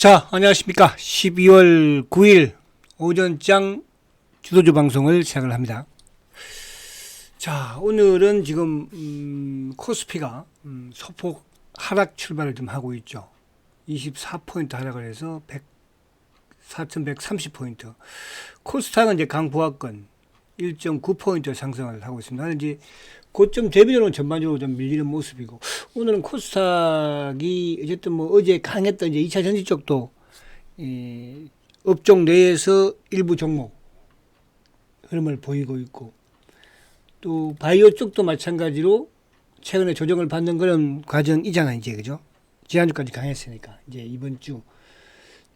자, 안녕하십니까. 12월 9일 오전장 주도주 방송을 시작을 합니다. 자, 오늘은 지금, 음, 코스피가, 음, 소폭 하락 출발을 좀 하고 있죠. 24포인트 하락을 해서 100, 4,130포인트. 코스닥은 이제 강보합권 1.9포인트 상승을 하고 있습니다. 이제 고점 대비로는 전반적으로 좀 밀리는 모습이고 오늘은 코스닥이 어쨌든 뭐 어제 강했던 이제 2차 전지 쪽도 이 업종 내에서 일부 종목 흐름을 보이고 있고 또 바이오 쪽도 마찬가지로 최근에 조정을 받는 그런 과정이잖아 이제 그죠? 지난주까지 강했으니까 이제 이번 주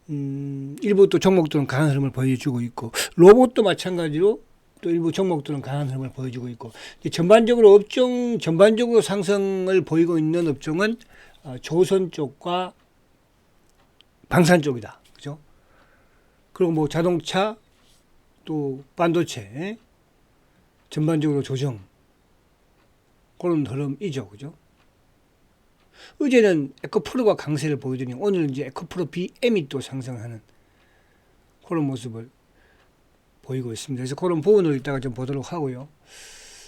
음, 일부 또 종목들은 강한 흐름을 보여주고 있고 로봇도 마찬가지로 또 일부 종목들은 강한 흐름을 보여주고 있고 전반적으로 업종 전반적으로 상승을 보이고 있는 업종은 어, 조선 쪽과 방산 쪽이다. 그죠? 그리고 뭐 자동차 또 반도체 전반적으로 조정 그런 흐름이죠. 그죠? 어제는 에코프로가 강세를 보이더니 오늘은 이제 에코프로 BM이 또 상승하는 그런 모습을 보이고 있습니다. 그래서 그런 부분을 이따가 좀 보도록 하고요.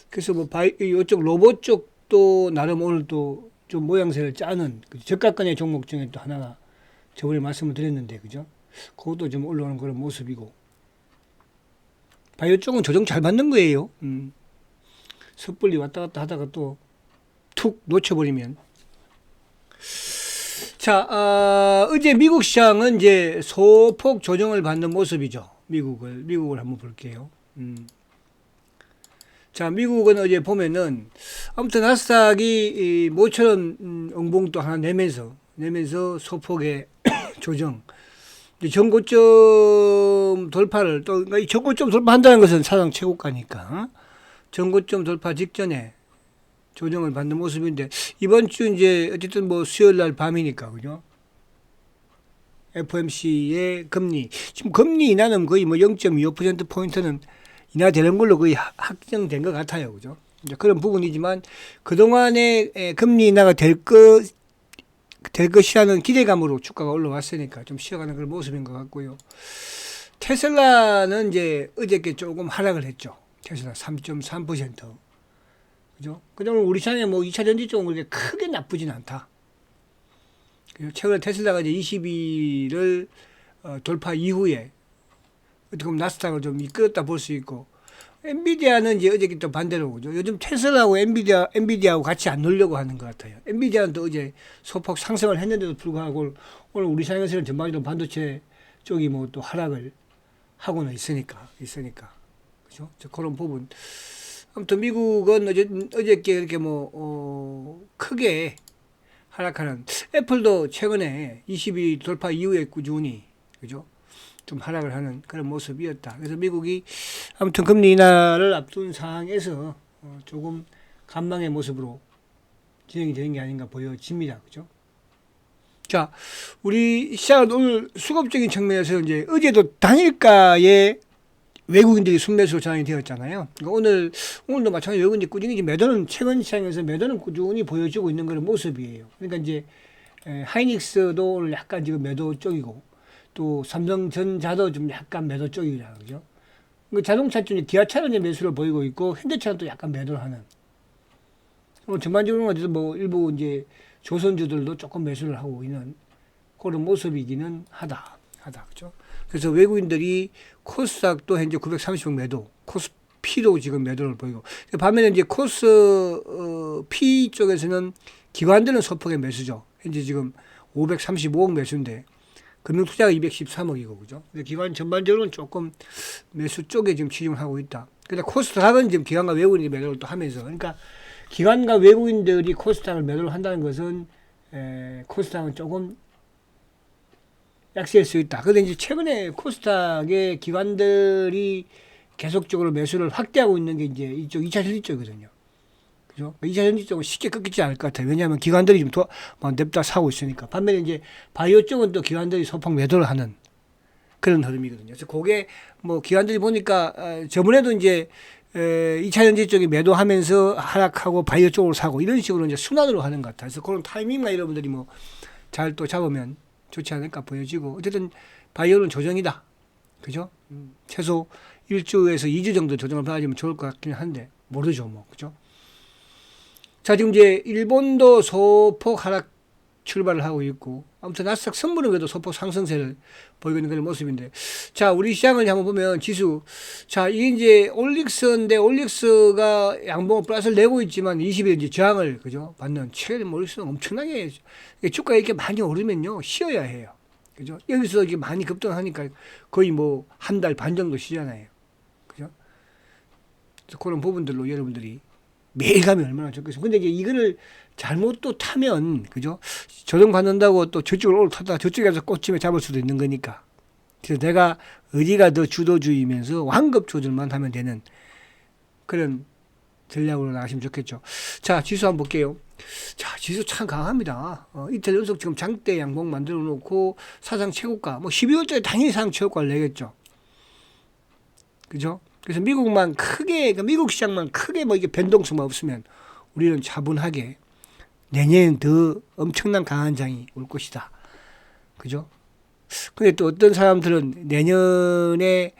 그래서 뭐 바이 이쪽 로봇 쪽도 나름 오늘 또 좀 모양새를 짜는 그 저가권의 종목 중에 또 하나가 저번에 말씀을 드렸는데 그죠? 그것도 좀 올라오는 그런 모습이고 바이오 쪽은 조정 잘 받는 거예요. 음. 섣불리 왔다 갔다 하다가 또 툭 놓쳐버리면 자, 어, 어제 미국 시장은 이제 소폭 조정을 받는 모습이죠. 미국을 미국을 한번 볼게요. 음. 자, 미국은 어제 보면은 아무튼 나스닥이 이 모처럼 음, 응봉도 하나 내면서 내면서 소폭의 조정. 전고점 돌파를 또 그러니까 이 전고점 돌파한다는 것은 사상 최고가니까 전고점 돌파 직전에 조정을 받는 모습인데 이번 주 이제 어쨌든 뭐 수요일 날 밤이니까 그죠? FOMC의 금리 지금 금리 인하는 거의 뭐 0.25% 포인트는 인하되는 걸로 거의 하- 확정된 것 같아요, 그죠? 그런 부분이지만 그 동안에 금리 인하가 될 것, 될 것이라는 기대감으로 주가가 올라왔으니까 좀 쉬어가는 그런 모습인 것 같고요. 테슬라는 이제 어저께 조금 하락을 했죠. 테슬라 3.3%. 그죠? 그다음에 우리 시장에 뭐 2차 전지 쪽은 그렇게 크게 나쁘진 않다. 최근에 테슬라가 이제 20일을 어, 돌파 이후에 어떻게 보면 나스닥을 좀 이끌었다 볼 수 있고 엔비디아는 이제 어저께 또 반대로 그죠. 요즘 테슬라하고 엔비디아 엔비디아하고 같이 안 놀려고 하는 것 같아요. 엔비디아는 또 어제 소폭 상승을 했는데도 불구하고 오늘 우리 시장에서는 전반적으로 반도체 쪽이 뭐 또 하락을 하고는 있으니까 있으니까 그죠. 저 그런 부분. 아무튼 미국은 어제 어저께 이렇게 뭐 어, 크게 하락하는 애플도 최근에 20일 돌파 이후에 꾸준히 그죠 좀 하락을 하는 그런 모습이었다. 그래서 미국이 아무튼 금리 인하를 앞둔 상황에서 어, 조금 간망의 모습으로 진행이 되는 게 아닌가 보여집니다. 그죠? 자, 우리 시장은 오늘 수급적인 측면에서 이제 어제도 단일가에 외국인들이 순매수로 전환이 되었잖아요. 그러니까 오늘 오늘도 마찬가지 외국인들이 꾸준히 매도는 최근 시장에서 매도는 꾸준히 보여주고 있는 그런 모습이에요. 그러니까 이제 에, 하이닉스도 오늘 약간 지금 매도 쪽이고 또 삼성전자도 좀 약간 매도 쪽이라 그죠. 그 자동차 쪽에 기아차는 이제 매수를 보이고 있고 현대차는 또 약간 매도를 하는. 뭐 전반적으로 어디서 뭐 일부 이제 조선주들도 조금 매수를 하고 있는 그런 모습이기는 하다 하다 그죠. 그래서 외국인들이 코스닥도 현재 930억 매도, 코스피도 지금 매도를 보이고 반면에 이제 코스 어, 쪽에서는 기관들은 소폭의 매수죠. 현재 지금 535억 매수인데 금융 투자가 213억이고 그죠. 근데 기관 전반적으로는 조금 매수 쪽에 지금 치중을 하고 있다. 근데 코스닥은 지금 기관과 외국인이 매도를 또 하면서 그러니까 기관과 외국인들이 코스닥을 매도를 한다는 것은 에, 코스닥은 조금 약세일 수 있다. 그런데 이제 최근에 코스닥의 기관들이 계속적으로 매수를 확대하고 있는 게 이제 이쪽 2차 전지 쪽이거든요. 그죠? 2차 전지 쪽은 쉽게 꺾이지 않을 것 같아요. 왜냐하면 기관들이 좀 더, 막 냅다 사고 있으니까. 반면에 이제 바이오 쪽은 또 기관들이 소폭 매도를 하는 그런 흐름이거든요. 그래서 그게 뭐 기관들이 보니까, 어, 저번에도 이제, 에, 2차 전지 쪽이 매도하면서 하락하고 바이오 쪽으로 사고 이런 식으로 이제 순환으로 하는 것 같아요. 그래서 그런 타이밍만 여러분들이 뭐 잘 또 잡으면 좋지 않을까 보여지고 어쨌든 바이오는 조정이다. 그죠? 음, 최소 1주에서 2주 정도 조정을 받아주면 좋을 것 같긴 한데 모르죠 뭐 그죠? 자 지금 이제 일본도 소폭 하락 출발을 하고 있고 아무튼 나스닥 선물은 그래도 소폭 상승세를 보이고 있는 그런 모습인데. 자 우리 시장을 한번 보면 지수. 자 이게 이제 올릭스인데 올릭스가 양봉 플러스를 내고 있지만 20일 이제 저항을 그죠? 받는 최근에 뭐 올릭스는 엄청나게 주가가 이렇게 많이 오르면요 쉬어야 해요. 그죠? 여기서 이게 많이 급등하니까 거의 뭐 한 달 반 정도 쉬잖아요. 그죠? 그런 부분들로 여러분들이 매일 가면 얼마나 좋겠어요. 근데 이제 이거를 잘못 또 타면, 그죠? 조정 받는다고 또 저쪽을 올 타다 저쪽에서 꽂히면 잡을 수도 있는 거니까. 그래서 내가 어디가 더 주도주의면서 완급 조절만 하면 되는 그런 전략으로 나가시면 좋겠죠. 자, 지수 한번 볼게요. 자, 지수 참 강합니다. 어, 이틀 연속 지금 장대 양봉 만들어 놓고 사상 최고가, 뭐 12월달에 당연히 사상 최고가를 내겠죠. 그죠? 그래서 미국만 크게, 그 미국 시장만 크게 뭐 이게 변동성만 없으면 우리는 차분하게 내년엔 더 엄청난 강한 장이 올 것이다. 그죠? 근데 또 어떤 사람들은 내년에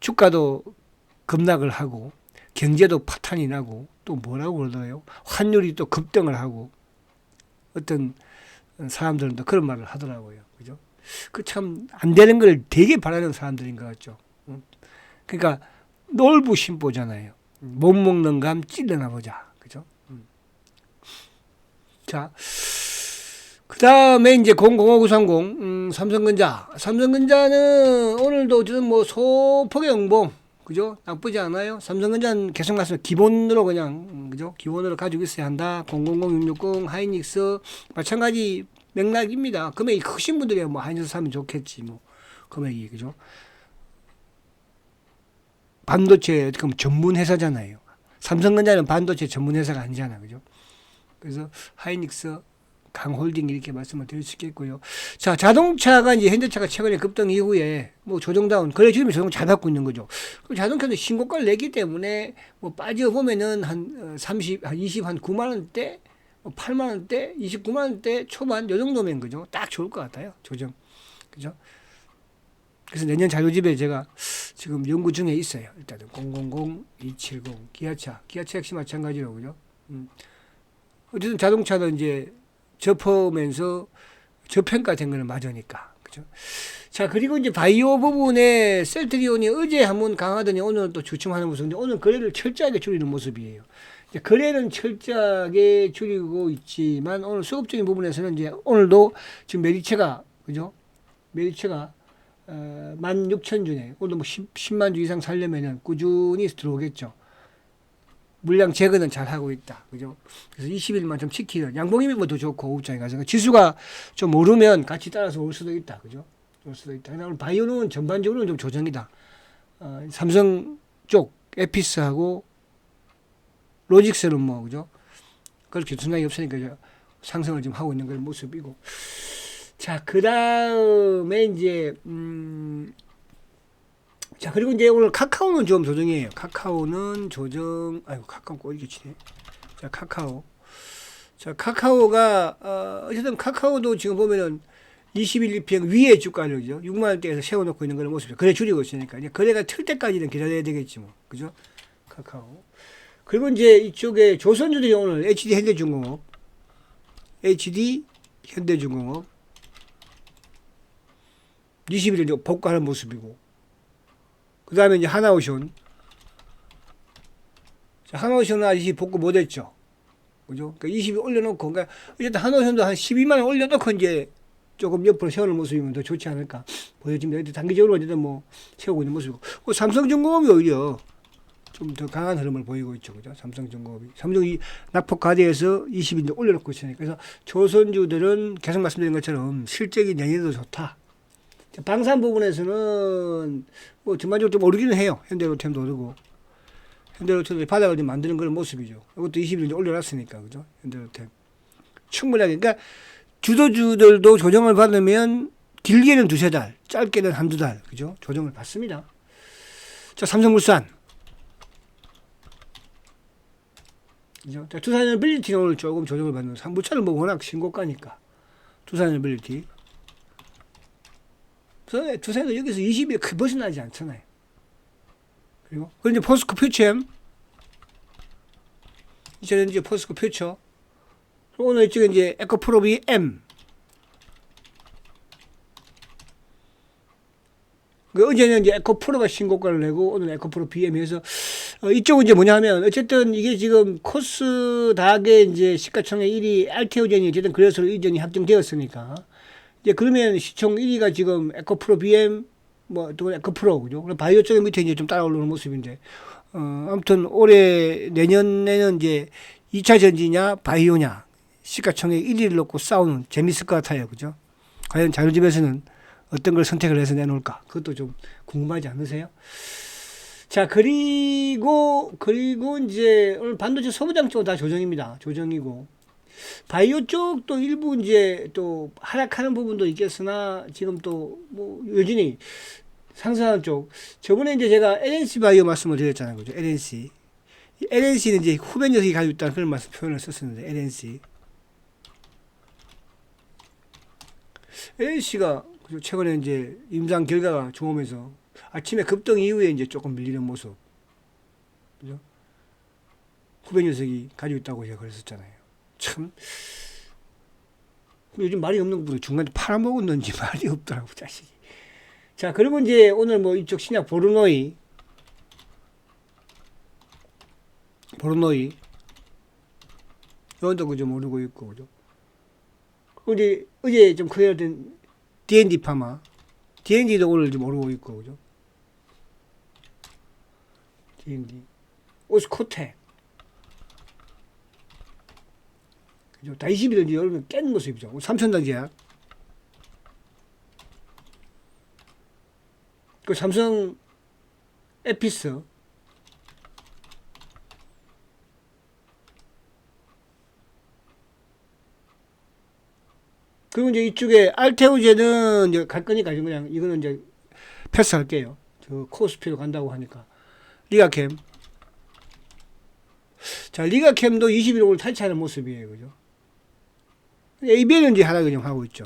주가도 급락을 하고 경제도 파탄이 나고 또 뭐라고 그러더라요? 환율이 또 급등을 하고 어떤 사람들은 또 그런 말을 하더라고요. 그죠? 그 참 안 되는 걸 되게 바라는 사람들인 것 같죠. 응? 그러니까 놀부 심보잖아요. 못 먹는 감 찔러나 보자. 그죠? 음. 자, 그 다음에 이제 005930, 음, 삼성전자. 삼성전자는 오늘도 지금 뭐 소폭의 영봉, 그죠? 나쁘지 않아요. 삼성전자는 계속 말씀 기본으로 그냥, 음, 그죠? 기본으로 가지고 있어야 한다. 000660, 하이닉스, 마찬가지 맥락입니다. 금액이 크신 분들이야 뭐 하이닉스 사면 좋겠지, 뭐. 금액이, 그죠? 반도체 보면 전문 회사잖아요. 삼성전자는 반도체 전문 회사가 아니잖아, 그죠? 그래서 하이닉스, 강홀딩 이렇게 말씀을 드릴 수 있겠고요. 자, 자동차가 이제 현대차가 최근에 급등 이후에 뭐 조정다운 그래 지금 조정 잘 받고 있는 거죠. 그 자동차는 신고가를 내기 때문에 뭐 빠져 보면은 한 30, 한 20, 한 9만 원대, 뭐 8만 원대, 29만 원대 초반 요 정도면 그죠? 딱 좋을 것 같아요. 조정, 그죠? 그래서 내년 자료집에 제가 지금 연구 중에 있어요. 일단은 000, 270, 기아차, 기아차 역시 마찬가지로 그죠. 음. 어쨌든 자동차도 이제 접으면서 저평가된 거는 맞으니까 그죠. 자 그리고 이제 바이오 부분에 셀트리온이 어제 한번 강하더니 오늘 또 주춤하는 모습인데 오늘 거래를 철저하게 줄이는 모습이에요. 거래는 철저하게 줄이고 있지만 오늘 수급적인 부분에서는 이제 오늘도 지금 메리체가 그죠. 메리체가 어, 16,000주네. 오늘 뭐 10, 10만 주 이상 살려면은 꾸준히 들어오겠죠. 물량 제거는 잘 하고 있다. 그죠? 그래서 20일만 좀 지키는 양봉이면 뭐더 좋고 오후장에 가서 그 지수가 좀 오르면 같이 따라서 올 수도 있다. 그죠? 올 수도 있다. 그다음 바이오는 전반적으로는 좀 조정이다. 어, 삼성 쪽 에피스하고 로직스는 뭐 그죠? 그렇게 순환이 없으니까 상승을 좀 하고 있는 그런 모습이고. 자, 그 다음에 이제, 음, 자, 그리고 이제 오늘 카카오는 좀 조정이에요. 카카오는 조정, 아이고, 카카오 꼬이게 치네. 자, 카카오. 자, 카카오가, 어, 어쨌든 카카오도 지금 보면은 21, 2평 위에 주가를, 그죠? 6만원대에서 세워놓고 있는 그런 모습이죠. 거래 줄이고 있으니까. 이제 거래가 틀 때까지는 기다려야 되겠지 뭐. 그죠? 카카오. 그리고 이제 이쪽에 조선주들이 오늘 HD 현대중공업, HD 현대중공업, 20일 이제 복구하는 모습이고 그 다음에 이제 하나오션 자, 하나오션은 아직 복구 못했죠 그죠? 그러니까 20일 올려놓고 그러니까 어쨌든 하나오션도 한 12만 원 올려놓고 이제 조금 옆으로 세우는 모습이면 더 좋지 않을까 보여집니다. 단기적으로 어쨌든 뭐 세우고 있는 모습이고 그 삼성중공업이 오히려 좀 더 강한 흐름을 보이고 있죠. 그죠? 삼성중공업이. 삼성이 낙폭 과대해서 20일 올려놓고 있으니까. 그래서 조선주들은 계속 말씀드린 것처럼 실적이 내년에도 좋다. 방산 부분에서는 뭐 전반적으로 좀 오르기는 해요. 현대로템도 오르고. 현대로템도 바닥을 좀 만드는 그런 모습이죠. 이것도 20일 이제 올려놨으니까. 그죠? 현대로템. 충분하게. 그러니까 주도주들도 조정을 받으면 길게는 두세 달, 짧게는 한두 달. 그죠? 조정을 받습니다. 자, 삼성물산. 그죠? 자, 두산에빌리티는 오늘 조금 조정을 받는. 삼부차는 뭐 워낙 신고가니까. 두산에빌리티. 두산, 두산도 여기서 20일 크 벗어나지 않잖아요. 그리고 이제 포스코 퓨처엠 이제 이제 포스코 퓨처 오늘 이쪽에 이제 에코프로비 M. 그 어제는 이제 에코프로가 신고가를 내고 오늘 에코프로 BM에서 어, 이쪽은 이제 뭐냐면 어쨌든 이게 지금 코스닥의 이제 시가총액 1위 알테오젠이 어쨌든 그래서 이전이 확정되었으니까 이제 그러면 시총 1위가 지금 에코프로 BM 뭐또 에코프로 그죠? 바이오 쪽에 밑에 이제 좀 따라 오르는 모습인데 어 아무튼 올해 내년에는 이제 2차 전지냐 바이오냐 시가총액 1위를 놓고 싸우는 재밌을 것 같아요. 그죠? 과연 자료집에서는 어떤 걸 선택을 해서 내놓을까? 그것도 좀 궁금하지 않으세요? 자, 그리고, 그리고 이제 오늘 반도체 소부장 쪽은 다 조정입니다. 조정이고. 바이오 쪽도 일부 이제 또 하락하는 부분도 있겠으나 지금 또 뭐 여전히 상승하는 쪽. 저번에 이제 제가 LNC 바이오 말씀을 드렸잖아요. 그죠? LNC. LNC는 이제 후배 녀석이 가지고 있다는 그런 말씀 표현을 썼었는데, LNC. LNC가 최근에 이제 임상 결과가 좋으면서 아침에 급등 이후에 이제 조금 밀리는 모습. 그죠? 후배 녀석이 가지고 있다고 제가 그랬었잖아요. 참. 요즘 말이 없는 것보다 중간에 팔아먹었는지 말이 없더라고, 자식이. 자, 그리고 이제 오늘 뭐 이쪽 신약 보르노이. 보르노이. 요원도 그좀 오르고 있고, 그죠? 이제 어제 좀 크게 된 D&D 파마. D&D도 오늘 좀 오르고 있고, 그죠? D&D. 오스코텍. 그죠? 다 20일 이제 여름에 깬 모습이죠. 제약. 그 삼성 에피스. 그리고 이제 이쪽에 알테오제는 이제 갈 거니까 그냥 이거는 이제 패스할게요. 저 코스피로 간다고 하니까. 리가캠. 자, 리가캠도 20일 오늘 탈취하는 모습이에요. 그죠? ABL은 이제 하락을 좀 하고 있죠.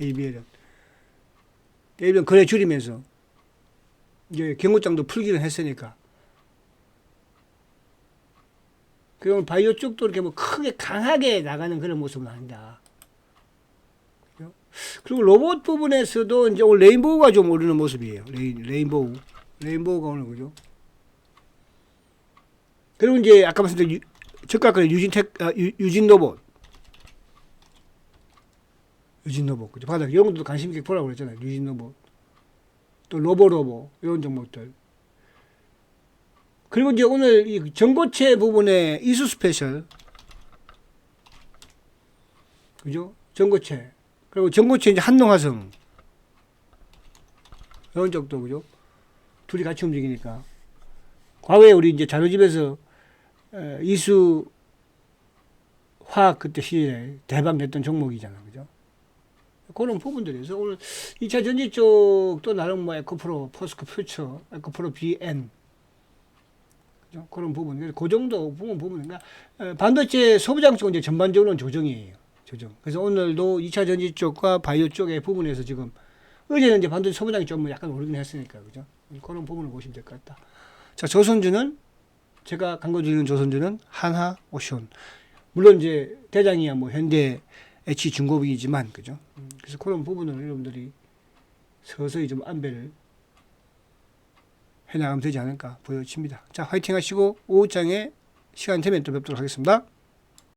ABL은. ABL은 거래 줄이면서 이제 경고장도 풀기는 했으니까. 그리고 바이오 쪽도 이렇게 뭐 크게 강하게 나가는 그런 모습은 아니다. 그리고 로봇 부분에서도 이제 오늘 레인보우가 좀 오르는 모습이에요. 레인, 레인보우. 레인보우가 오늘 그죠? 그리고 이제 아까 말씀드린 유- 저가 그 유진텍 아, 유, 유진 로봇. 유진 로봇 그죠? 바닥 이런 것도 관심 있게 보라고 그랬잖아요. 유진 로봇. 또 로보 로보 이런 종목들. 그리고 이제 오늘 이 전고체 부분에 이수 스페셜. 그죠? 전고체. 그리고 전고체 이제 한농화성. 이런 쪽도 그죠? 둘이 같이 움직이니까. 과거에 우리 이제 자료집에서 에, 이수 화학 그때 시절에 대박 냈던 종목이잖아, 그죠? 그런 부분들에서 오늘 2차 전지 쪽도 나름 뭐 에코프로, 포스코 퓨처, 에코프로 BN 그죠? 그런 부분, 그 정도 부분 부분, 그러니까 에, 반도체 소부장 쪽은 이제 전반적으로는 조정이에요, 조정. 그래서 오늘도 2차 전지 쪽과 바이오 쪽의 부분에서 지금 어제는 이제 반도체 소부장이 좀 약간 오르긴 했으니까, 그죠? 그런 부분을 보시면 될 것 같다. 자, 조선주는 제가 강조 드리는 조선주는 한하 오션. 물론 이제 대장이야 뭐 현대 H 중고비이지만 그죠? 음, 그래서 그런 부분을 여러분들이 서서히 좀 안배를 해나가면 되지 않을까 보여집니다. 자, 화이팅 하시고 오후장에 시간 되면 또 뵙도록 하겠습니다.